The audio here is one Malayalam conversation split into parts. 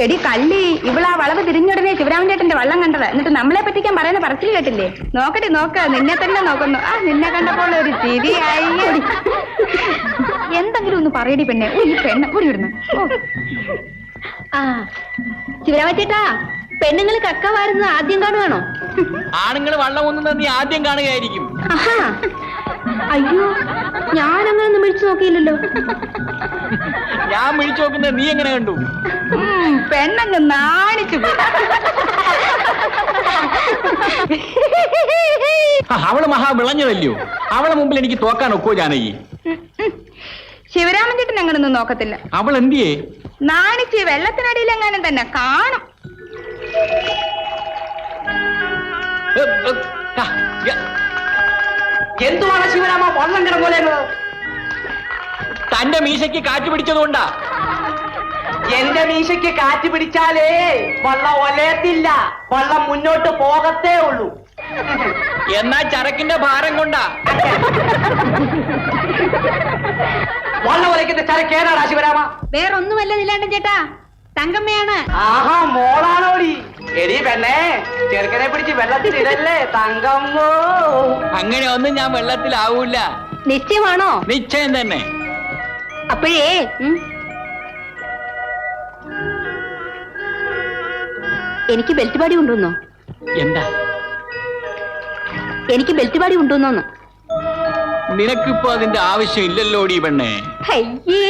എടി കള്ളി ഇവളാ വളവ് തിരിഞ്ഞുടനെ ശിവരാമൻ ചേട്ടന്റെ വള്ളം കണ്ടത്. എന്നിട്ട് നമ്മളെ പറ്റിക്കാൻ പറയുന്ന പറച്ചിൽ കേട്ടില്ലേ? നോക്കട്ടെ നോക്ക. നിന്നെ തന്നെ നോക്കുന്നു. ആ നിന്നെ കണ്ടപ്പോൾ ഒരു ചിരിയായി. എന്തെങ്കിലും ഒന്ന് പറയടി പെണ്ണെ. ഓ, ഈ പെണ്ണ. കൂടി വിടുന്നു ആ ശിവരാമൻ ചേട്ടാ പെണ്ണുങ്ങൾ കക്ക വാരുന്നത് ആദ്യം കാണുവാണോ? ആണുങ്ങൾ വള്ളം ഒന്നും നീ ആദ്യം കാണുകയായിരിക്കും. അയ്യോ ഞാനങ്ങനെ ഒന്നും വിളിച്ചു നോക്കിയില്ലല്ലോ. ഞാൻ വിളിച്ചു നോക്കുന്നത് നീ എങ്ങനെ കണ്ടു? പെണ്ണങ്ങ് നാണിച്ചു അവൾ മഹാ വിളഞ്ഞതല്ലയോ? അവളെ മുമ്പിൽ എനിക്ക് തോക്കാൻ ഒക്കോ ജാനകി? ശിവരാമൻ ചേട്ടൻ അങ്ങനൊന്നും നോക്കത്തില്ല. അവൾ എന്തിയേ? നാണിച്ച് വെള്ളത്തിനടിയിൽ എങ്ങാനും തന്നെ കാണും. എന്തുവാണ് ശിവരാമ വള്ളം കിടങ്ങുന്നത് തന്റെ മീശയ്ക്ക് കാറ്റ് പിടിച്ചതുകൊണ്ടാ എന്റെ മീശയ്ക്ക് കാറ്റ് പിടിച്ചാലേ വള്ളം ഒലയത്തില്ല. വള്ളം മുന്നോട്ട് പോകത്തേ ഉള്ളൂ. എന്നാ ചരക്കിന്റെ ഭാരം കൊണ്ടാ. വള്ളം ഒലയ്ക്കുന്ന ചരക്ക് ഏതാടാ ശിവരാമ? വേറൊന്നുമല്ല നിലാണ്ടൻ ചേട്ടാ. തങ്കമ്മയാണ്. ആഹാ മോളാണോടി. എടി പെണ്ണേ ചെറുക്കനെ പിടിച്ച് വെള്ളത്തിൽ ഇടല്ലേ തങ്കമ്മോ? അങ്ങനെ ഒന്നും ഞാൻ വെള്ളത്തിലാവൂല. നിശ്ചയമാണോ? നിശ്ചയം തന്നെ. അപ്പോഴേ എനിക്ക് ബെൽറ്റ് പാടി കൊണ്ടുവന്നോ? എന്താ? എനിക്ക് ബെൽറ്റ് പാടി കൊണ്ടുവന്നോന്ന്. നിനക്കിപ്പോ അതിന്റെ ആവശ്യം ഇല്ലല്ലോടി പെണ്ണേ. അയ്യേ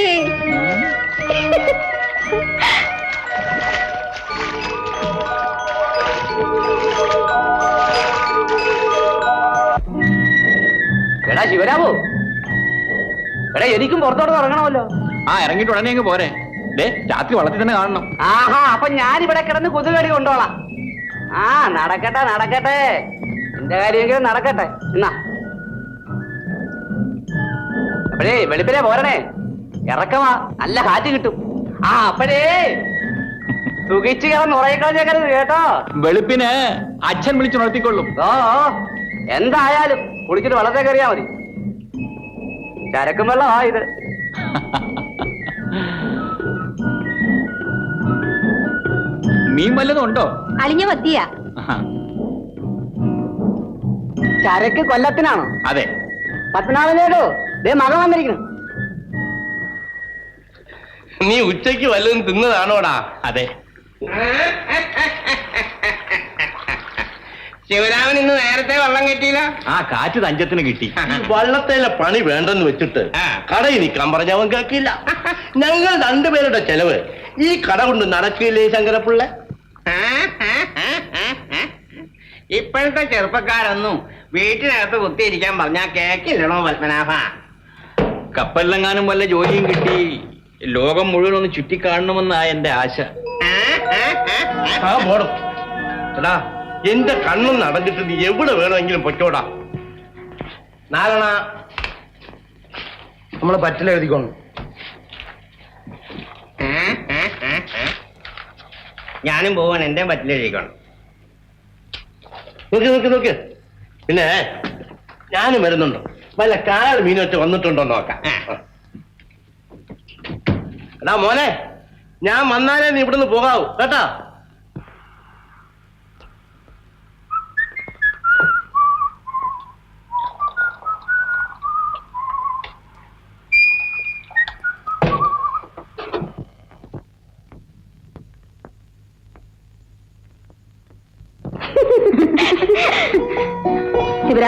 എടാ എനിക്കും പുറത്തോട്ട് ഇറങ്ങണമല്ലോ. ആ ഇറങ്ങിട്ട് ഉടനെ അങ്ങ് പോരെ. രാത്രി വള്ളത്തിൽ തന്നെ കാണണം. ആഹാ അപ്പൊ ഞാൻ ഇവിടെ കിടന്ന് കുതുകടി കൊണ്ടോളാം. ആ നടക്കട്ടെ നടക്കട്ടെ. എന്റെ കാര്യമെങ്കിലും നടക്കട്ടെ. എന്നാ. അപ്പഴേ വെളുപ്പിലെ പോരണേ. ഇറക്കമാ. നല്ല കാറ്റ് കിട്ടും. ആ അപ്പഴേ. സുഖിച്ച് കിടന്ന് ഉറയിക്കളഞ്ഞേക്കരുത് കേട്ടോ. വെളുപ്പിന് അച്ഛൻ വിളിച്ചുണർത്തിക്കൊള്ളും ഓ ഓ, എന്തായാലും കുളിച്ചിട്ട് വളരെ കയറിയാ മതി. ചരക്കും വെള്ളമാ ഇത്. മീൻ വല്ലതും ഉണ്ടോ? അലിഞ്ഞ മത്തിയാ. ചരക്ക് കൊല്ലത്തിനാണോ? അതെ. പത്തനാളിനേടോ ദേ മകൻ വന്നിരിക്കുന്നു. നീ ഉച്ചയ്ക്ക് വല്ലതും തിന്നതാണോടാ? അതെ. ശിവരാമൻ ഇന്ന് നേരത്തെ വള്ളം കെട്ടിയില്ല? ആ കാറ്റ് തഞ്ചത്തിന് കിട്ടി. വള്ളത്തേലെ പണി വേണ്ടെന്ന് വെച്ചിട്ട് കട കടയിൽ നിൽക്കാൻ പറഞ്ഞവൻ കേൾക്കില്ല. ഞങ്ങൾ രണ്ടുപേരുടെ ചെലവ് ഈ കട കൊണ്ട് നടക്കില്ലേ ശങ്കരപ്പിള്ള? ഇപ്പോഴത്തെ ചെറുപ്പക്കാരൊന്നും വീട്ടിനകത്ത് കുത്തിയിരിക്കാൻ പറഞ്ഞാ കേക്കില്ലണോ പത്മനാഭ. കപ്പലിലെങ്ങാനും വല്ല ജോലിയും കിട്ടി. ലോകം മുഴുവൻ ഒന്ന് ചുറ്റിക്കാണണമെന്നാ എന്റെ ആശ. ആ പോടും എടാ എന്റെ കണ്ണും നടന്നിട്ട് നീ എവിടെ വേണമെങ്കിലും പൊറ്റോടാ നാരണ നമ്മളെ പറ്റില്ല എഴുതിക്കോണം ഞാനും പോവാൻ എന്റെ എഴുതിക്കോണ് നോക്കി നോക്ക് നോക്ക്. പിന്നെ ഞാനും വരുന്നുണ്ട്. വല്ല കാൽ മീനൊറ്റ വന്നിട്ടുണ്ടോ നോക്കാം. എടാ മോനെ ഞാൻ വന്നാലേ നീ ഇവിടുന്ന് പോകാവൂ. കേട്ടാ?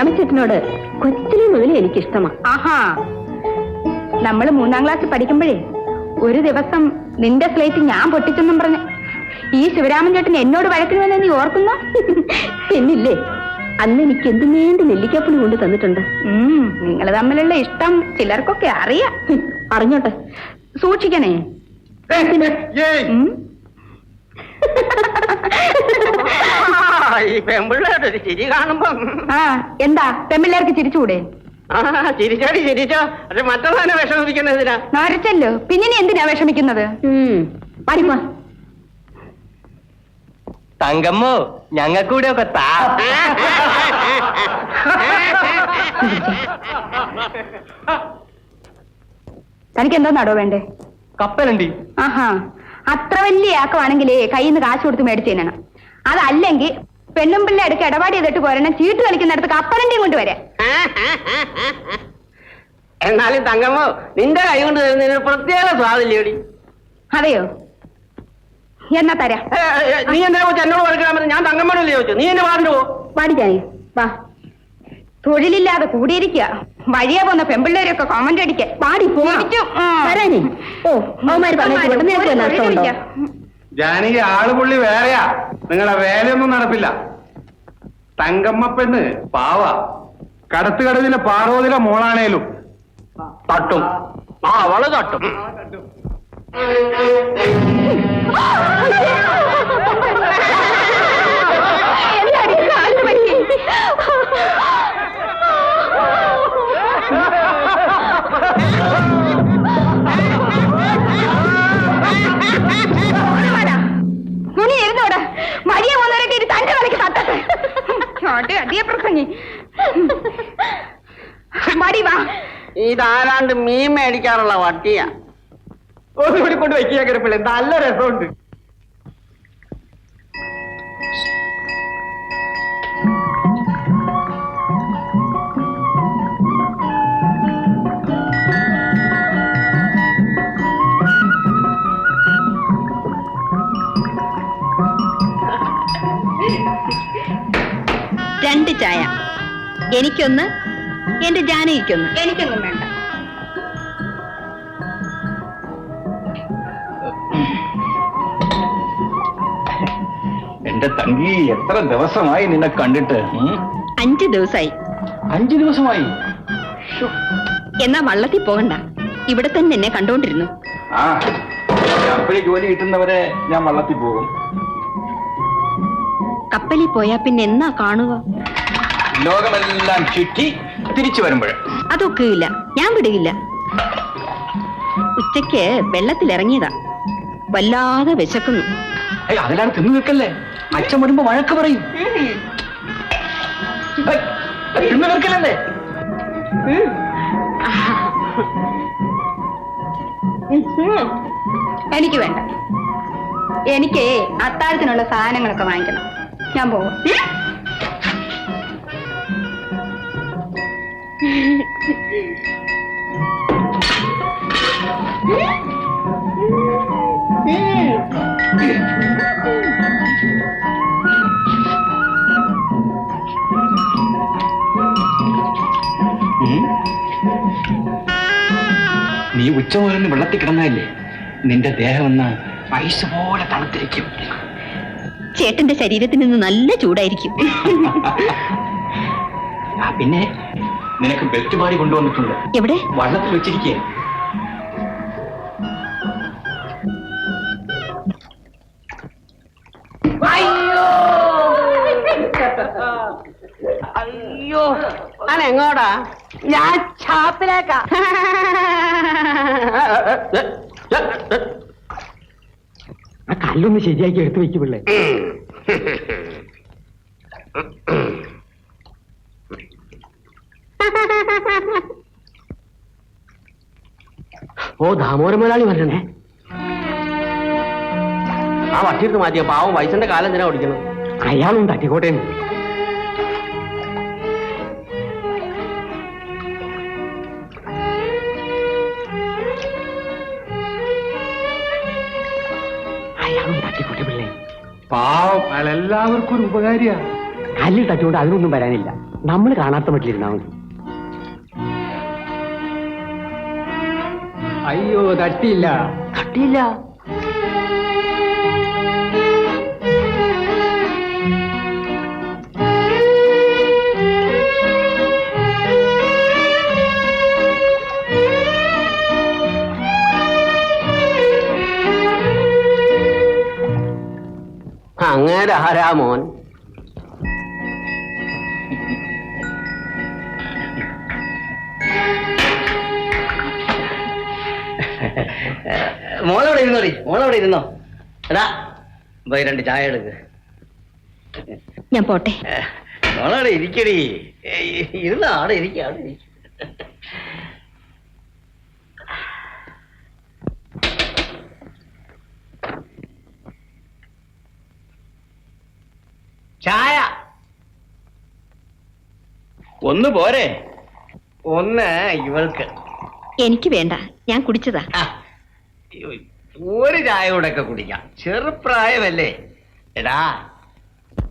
ശിവരാമചേട്ടനോട് കൊച്ചിലെ മുതൽ എനിക്കിഷ്ടമാ. ആഹാ. നമ്മൾ മൂന്നാം ക്ലാസ് പഠിക്കുമ്പോഴേ ഒരു ദിവസം നിന്റെ സ്ലേറ്റ് ഞാൻ പൊട്ടിച്ചെന്നും പറഞ്ഞു ഈ ശിവരാമൻ ചേട്ടൻ എന്നോട് വഴക്കണമെന്ന് നീ ഓർക്കുന്നു? പിന്നില്ലേ അന്ന് എനിക്ക് എന്തുമേണ്ടി നെല്ലിക്കാപ്പുളി കൊണ്ട് തന്നിട്ടുണ്ട്. നിങ്ങൾ തമ്മിലുള്ള ഇഷ്ടം ചിലർക്കൊക്കെ അറിയാം. അറിഞ്ഞോട്ടെ. സൂക്ഷിക്കണേ. ഉം. ഈ പെമ്പിള്ളേരുടെ ഒരു ചിരി കാണുമ്പം. ആ എന്താ? പെമ്പിള്ളേർക്ക് ചിരിച്ചുകൂടെ ആ ചിരിച്ചോടി ചിരിച്ചോ. അത് മറ്റുള്ളവനെ വിഷമിപ്പിക്കുന്നതിനാ നരച്ചല്ലോ. പിന്നെ നീ എന്തിനാ വിഷമിക്കുന്നത്? തങ്കമ്മോ ഞങ്ങൾക്കൂടെ ഒക്കെ താ. തനിക്ക് എന്താ നടോ വേണ്ടേ? കപ്പലുണ്ട്. ആഹാ. അത്ര വലിയ ആക്കമാണെങ്കിലേ കയ്യിൽ നിന്ന് കാശ് കൊടുത്ത് മേടിച്ചു തിന്നണം അതല്ലെങ്കിൽ പെണ്ണും പിള്ളേ അടുക്ക് ഇടപാട് ചെയ്തിട്ട് പോരണം. ചീട്ട് കളിക്കുന്നിടത്ത് കപ്പലണ്ടിയും കൊണ്ടുവരെ. എന്നാലും തങ്കമ്മോ നിന്റെ കൈ കൊണ്ട് തരുന്നതിന് പ്രത്യേക സ്വാദില്ലേടി അതെയോ? എന്നാ തരാം. നീ എന്തിനാ എന്നോട് കൊടുക്കാൻ ഞാൻ തങ്കമ്മനല്ലേ ചോദിച്ചു നീ എന്നെ വാതിന് പോ. വാടി ജാനി വാ. തൊഴിലില്ലാതെ കൂടിയിരിക്കുക. വഴിയെ പോന്ന പെമ്പിള്ളേരൊക്കെ കമന്റ് അടിക്കാൻ പാടി പോരാനേ ഓ അവന്മാര് വല്ല അർത്ഥമുണ്ടോ ജാനകി ആളുപുള്ളി വേറെയാ. നിങ്ങളുടെ വേലയൊന്നും നടപ്പില്ല. തങ്കമ്മ പെണ്ണ് പാവ. കടത്തുകടവിലെ പാർവതിലെ മോളാണേലും. തട്ടും. ആ അവൾ തട്ടും. മുനി പ്രസംഗി മടി വാ. ഇതാരാണ്ട് മീൻ മേടിക്കാറുള്ള വട്ടിയാ. ഒന്നുകൂടി കൊണ്ട് വെക്കിയാ കിടപ്പില്ല നല്ല രസമുണ്ട്. എനിക്കൊന്ന് എന്റെ ജാനകിക്കൊന്ന്. എനിക്കൊന്നും വേണ്ട. എന്റെ തങ്കി എത്ര ദിവസമായി നിന്നെ കണ്ടിട്ട് അഞ്ചു ദിവസമായി അഞ്ചു ദിവസമായി? എന്നാ വള്ളത്തിൽ പോകണ്ട. ഇവിടെ തന്നെ എന്നെ കണ്ടോണ്ടിരുന്നു. ആ അപ്പോഴേ ജോലി കിട്ടുന്നവരെ ഞാൻ വള്ളത്തിൽ പോകും. കപ്പലിൽ പോയാ പിന്നെ എന്നാ കാണുക? ലോകമെല്ലാം ചുറ്റി തിരിച്ചു വരുമ്പോൾ. അതൊക്കെ ഇല്ല ഞാൻ വിടുകില്ല ഉച്ചയ്ക്ക് വെള്ളത്തിലിറങ്ങിയതാ. വല്ലാതെ വിശക്കുന്നു. അതിലാണ് തിന്നു നിൽക്കല്ലേ? അച്ഛൻ വരുമ്പോ വഴക്ക് പറയും. തിന്നു നിൽക്കല്ലേ? എനിക്ക് വേണ്ട. എനിക്ക് അത്താഴത്തിനുള്ള സാധനങ്ങളൊക്കെ വാങ്ങിക്കണം. ഞാൻ പോവാം. നീ ഉച്ച മുതൽ വെള്ളത്തിൽ കിടന്നതല്ലേ നിന്റെ ദേഹം ഒന്ന് ഐസ് പോലെ തണുത്തിരിക്കും. ചേട്ടന്റെ ശരീരത്തിൽ നിന്ന് നല്ല ചൂടായിരിക്കും. പിന്നെ? നിനക്ക് ബെൽറ്റ് മാറി കൊണ്ടുവന്നിട്ടുണ്ട്. എവിടെ? വള്ളത്തിൽ വെച്ചിരിക്കേ. അയ്യോ! ഞാൻ എങ്ങോടാ ഞാൻ ഛാപ്പിലേക്കാ ആ കല്ലൊന്ന് ശരിയാക്കി എടുത്തു വെക്ക് ഓ ദാമോദര മുതലാളി വരണേ ആ വട്ടിയിട്ട് മാറ്റിയ പാവം വയസ്സിന്റെ കാലം എന്തിനാ ഓടിക്കണം അയാളും തട്ടിക്കോട്ടെ അയാളും തട്ടിക്കോട്ടെ പിള്ളേ പാവം അയാൾ എല്ലാവർക്കും ഒരു ഉപകാരിയാ കല്ലിൽ തട്ടിക്കൊണ്ട് അതിനൊന്നും വരാനില്ല നമ്മൾ കാണാത്ത മട്ടിലിരുന്നാ മതി അയ്യോ തട്ടിയില്ല തട്ടിയില്ല അങ്ങനെ ആരാ മോൻ. മോളവിടെ ഇരുന്നോടി മോളവിടെ ഇരുന്നോ എടാ പോയി രണ്ട് ചായ എടുക്ക്. ഞാൻ പോട്ടെ. മോളവിടെ ഇരിക്കടി. ഇരുന്ന അവിടെ ഇരിക്ക ചായ. ഒന്ന് പോരെ. ഒന്ന് ഇവൾക്ക്. എനിക്ക് വേണ്ട ഞാൻ കുടിച്ചതാ. ഒരു ചായ കൂടെ ഒക്കെ കുടിക്കാം. ചെറുപ്രായമല്ലേ? എടാ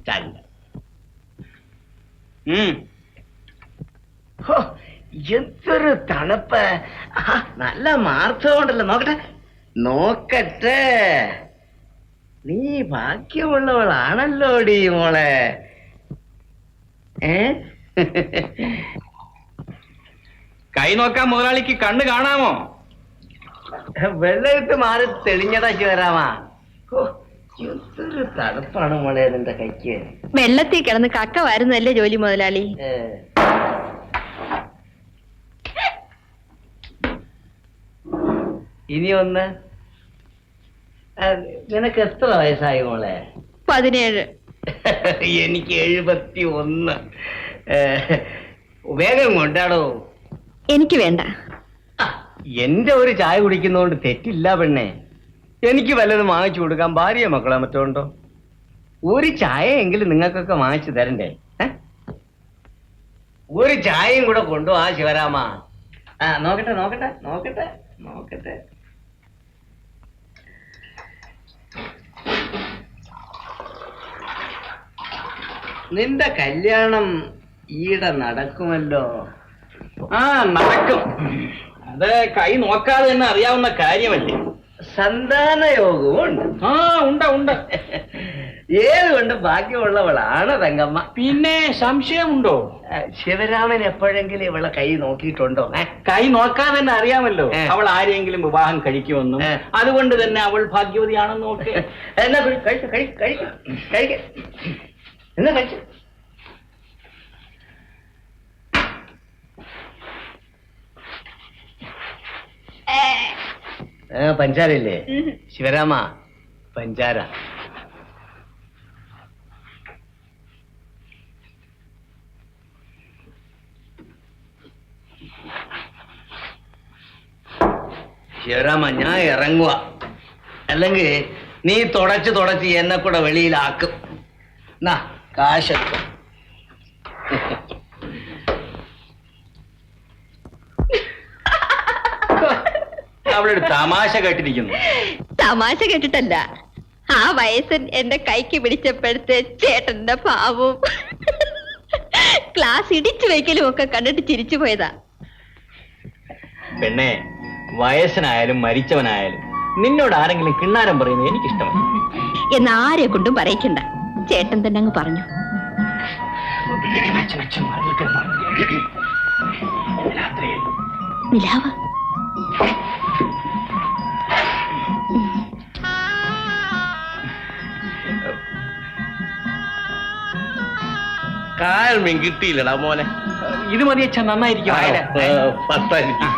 ചല്ല എന്തൊരു തണുപ്പ്. നല്ല നല്ല മാർത്തമുണ്ടല്ലോ നോക്കട്ടെ. നോക്കട്ടെ. നീ ഭാഗ്യമുള്ളവളാണല്ലോടി മോളെ. ഏ? കൈ നോക്കാൻ മുതലാളിക്ക് കണ്ണ് കാണാമോ? വെള്ളയിട്ട് മാറി തെളിഞ്ഞടാ വരാമാ എന്തൊരു തണുപ്പാണ് മോളെ നിന്റെ കൈക്ക്. വെള്ളത്തിൽ കിടന്ന് കക്ക വരുന്നല്ലേ ജോലി മുതലാളി? ഇനി ഒന്ന് നിനക്ക് എത്ര വയസ്സായി മോളെ? പതിനേഴ്. എനിക്ക് എഴുപത്തി ഒന്ന് വേഗം കൊണ്ടാടോ. എനിക്ക് വേണ്ട. എന്റെ ഒരു ചായ കുടിക്കുന്നതുകൊണ്ട് തെറ്റില്ല പെണ്ണേ. എനിക്ക് വല്ലതും വാങ്ങിച്ചു കൊടുക്കാൻ ഭാര്യ മക്കളെ മറ്റോ ഉണ്ടോ? ഒരു ചായ എങ്കിലും നിങ്ങൾക്കൊക്കെ വാങ്ങിച്ചു തരണ്ടേ? ഒരു ചായയും കൂടെ കൊണ്ടുപോവാ ശിവരാമ. ആ നോക്കട്ടെ നോക്കട്ടെ നോക്കട്ടെ നോക്കട്ടെ. നിന്റെ കല്യാണം ഈടെ നടക്കുമല്ലോ? ആ നടക്കും. അത് കൈ നോക്കാതെ തന്നെ അറിയാവുന്ന കാര്യമല്ലേ? സന്താന യോഗവും ഉണ്ട് ആ ഉണ്ട് ഉണ്ട്. ഏതുകൊണ്ട് ബാക്കിയുള്ളവളാണ് തങ്കമ്മ? പിന്നെ സംശയമുണ്ടോ? ശിവരാമൻ എപ്പോഴെങ്കിലും ഇവളെ കൈ നോക്കിയിട്ടുണ്ടോ? കൈ നോക്കാതെ തന്നെ അറിയാമല്ലോ. അവൾ ആരെങ്കിലും വിവാഹം കഴിക്കുമെന്നും അതുകൊണ്ട് തന്നെ അവൾ ഭാഗ്യവതിയാണെന്നും ഒക്കെ. എന്നാ കഴിച്ചു കഴിച്ചു കഴിച്ചു കഴിക്കാം കഴിക്ക്. എന്നാ കഴിച്ചു? പഞ്ചാരയില്ലേ? ശിവരാമ പഞ്ചാര. ശിവരാമ ഞാൻ ഇറങ്ങുക അല്ലെങ്കിൽ നീ തുടച്ച് തുടച്ച് എന്നെ കൂടെ വെളിയിലാക്കും. എന്നാ കാശെത്തും തമാശ കേട്ടിരിക്കുന്നു. തമാശ കേട്ടിട്ടല്ല. ആ വയസ്സൻ എന്റെ കൈക്ക് പിടിച്ചപ്പോഴത്തെ ചേട്ടന്റെ പാവവും. ക്ലാസ് ഇടിച്ചു വയ്ക്കലും ഒക്കെ കണ്ടിട്ട് ചിരിച്ചു പോയതാ. പെണ്ണെ വയസ്സനായാലും മരിച്ചവനായാലും നിന്നോട് ആരെങ്കിലും കിണ്ണാരം പറയുന്നത് എനിക്കിഷ്ടമല്ല. എന്ന് ആരെ കൊണ്ടും പറയിക്കണ്ട. ചേട്ടൻ തന്നെ അങ്ങ് പറഞ്ഞു. നിലാവ് കാൽ മീൻ കിട്ടിയില്ലടാ മോനെ. ഇത് മതി അച്ഛൻ നന്നായിരിക്കും. പത്തായിരിക്കും